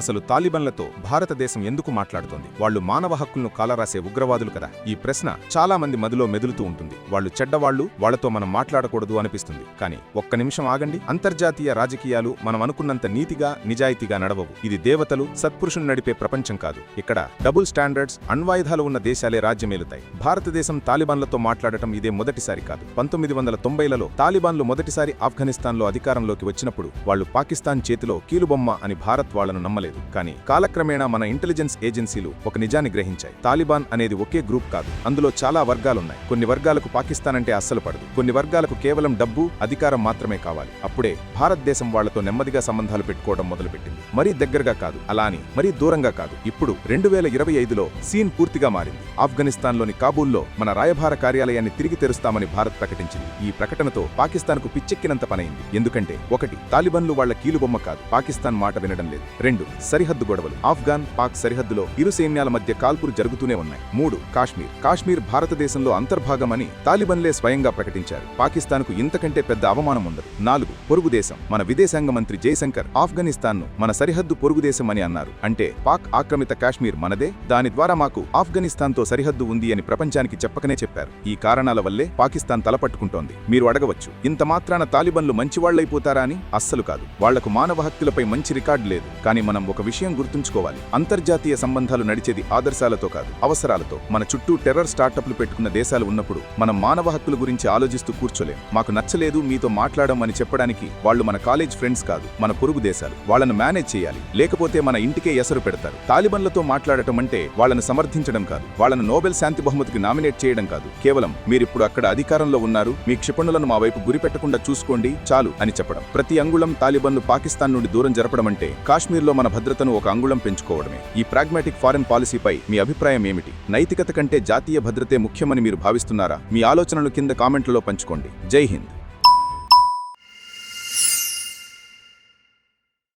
అసలు తాలిబన్లతో భారతదేశం ఎందుకు మాట్లాడుతోంది? వాళ్ళు మానవ హక్కులను కాలరాసే ఉగ్రవాదులు కదా? ఈ ప్రశ్న చాలా మంది మదిలో మెదులుతూ ఉంటుంది. వాళ్ళు చెడ్డవాళ్ళు వాళ్ళతో మనం మాట్లాడకూడదు అనిపిస్తుంది. కానీ ఒక్క నిమిషం ఆగండి. అంతర్జాతీయ రాజకీయాలు మనం అనుకున్నంత నీతిగా నిజాయితీగా నడవవు. ఇది దేవతలు సత్పురుషులు నడిపే ప్రపంచం కాదు. ఇక్కడ డబుల్ స్టాండర్డ్స్ అణ్వాయుధాలు ఉన్న దేశాలే రాజ్యమేలుతాయి. భారతదేశం తాలిబాన్లతో మాట్లాడటం ఇదే మొదటిసారి కాదు. పంతొమ్మిది వందల తొంభైలలో తాలిబాన్లు మొదటిసారి ఆఫ్ఘనిస్తాన్లో అధికారంలోకి వచ్చినప్పుడు వాళ్ళు పాకిస్తాన్ చేతిలో కీలుబొమ్మ అని భారత్ వాళ్ళను నమ్మలేదు. కానీ కాలక్రమేణా మన ఇంటెలిజెన్స్ ఏజెన్సీలు ఒక నిజాన్ని గ్రహించాయి. తాలిబాన్ అనేది ఒకే గ్రూప్ కాదు. అందులో చాలా వర్గాలున్నాయి. కొన్ని వర్గాలకు పాకిస్తాన్ అంటే అస్సలు పడదు. కొన్ని వర్గాలకు కేవలం డబ్బు అధికారం మాత్రమే కావాలి. అప్పుడే భారతదేశం వాళ్ళతో నెమ్మదిగా సంబంధాలు పెట్టుకోవడం మొదలుపెట్టింది. మరీ దగ్గరగా కాదు. అలా అని మరీ దూరంగా కాదు. ఇప్పుడు రెండు వేల ఇరవై ఐదులో సీన్ పూర్తిగా మారింది. ఆఫ్ఘనిస్తాన్లోని కాబూల్లో మన రాయభార కార్యాలయాన్ని తిరిగి తెరుస్తామని భారత్ ప్రకటించింది. ఈ ప్రకటనతో పాకిస్తాన్కు పిచ్చెక్కినంత పనైంది. ఎందుకంటే ఒకటి తాలిబన్లు వాళ్ళ కీలుబొమ్మ కాదు. పాకిస్తాన్ మాట వినడం లేదు. రెండు సరిహద్దు గొడవలు. ఆఫ్ఘాన్ పాక్ సరిహద్దులో ఇరు సైన్యాల మధ్య కాల్పులు జరుగుతూనే ఉన్నాయి. మూడు కాశ్మీర్. కాశ్మీర్ భారతదేశంలో అంతర్భాగమని తాలిబన్లే స్వయంగా ప్రకటించారు. పాకిస్తాన్కు ఇంతకంటే పెద్ద అవమానం ఉండదు. నాలుగు పొరుగు దేశం. మన విదేశాంగ మంత్రి జయశంకర్ ఆఫ్ఘనిస్తాన్ను మన సరిహద్దు పొరుగు దేశం అని అన్నారు. అంటే పాక్ ఆక్రమిత కాశ్మీర్ మనదే దాని ద్వారా మాకు ఆఫ్ఘనిస్తాన్తో సరిహద్దు ఉంది అని ప్రపంచానికి చెప్పకనే చెప్పారు. ఈ కారణాల వల్లే పాకిస్తాన్ తలపట్టుకుంటోంది. మీరు అడగవచ్చు ఇంత మాత్రాన తాలిబన్లు మంచివాళ్ళైపోతారా అని? అస్సలు కాదు. వాళ్ళకు మానవ హక్కులపై మంచి రికార్డు లేదు. కానీ మనం మనం ఒక విషయం గుర్తుంచుకోవాలి. అంతర్జాతీయ సంబంధాలు నడిచేది ఆదర్శాలతో కాదు అవసరాలతో. మన చుట్టూ టెర్రర్ స్టార్టప్లు పెట్టుకున్న దేశాలు ఉన్నప్పుడు మనం మానవ హక్కుల గురించి ఆలోచిస్తూ కూర్చోలేం. మాకు నచ్చలేదు మీతో మాట్లాడడం అని చెప్పడానికి వాళ్ళు మన కాలేజ్ ఫ్రెండ్స్ కాదు మన పొరుగు దేశాలు. వాళ్ళను మేనేజ్ చేయాలి. లేకపోతే మన ఇంటికే ఎసరు పెడతారు. తాలిబన్లతో మాట్లాడటం అంటే వాళ్ళను సమర్థించడం కాదు. వాళ్ళను నోబెల్ శాంతి బహుమతికి నామినేట్ చేయడం కాదు. కేవలం మీరిప్పుడు అక్కడ అధికారంలో ఉన్నారు మీ క్షిపణులను మా వైపు గురిపెట్టకుండా చూసుకోండి చాలు అని చెప్పడం. ప్రతి అంగుళం తాలిబన్లు పాకిస్తాన్ నుండి దూరం జరపడం అంటే కాశ్మీర్లో మన భద్రతను ఒక అంగుళం పెంచుకోవడమే. ఈ ప్రాగ్మాటిక్ ఫారెన్ పాలసీపై మీ అభిప్రాయం ఏమిటి? నైతికత కంటే జాతీయ భద్రతే ముఖ్యమని మీరు భావిస్తున్నారా? మీ ఆలోచనలు కింద కామెంట్లలో పంచుకోండి. జై హింద్.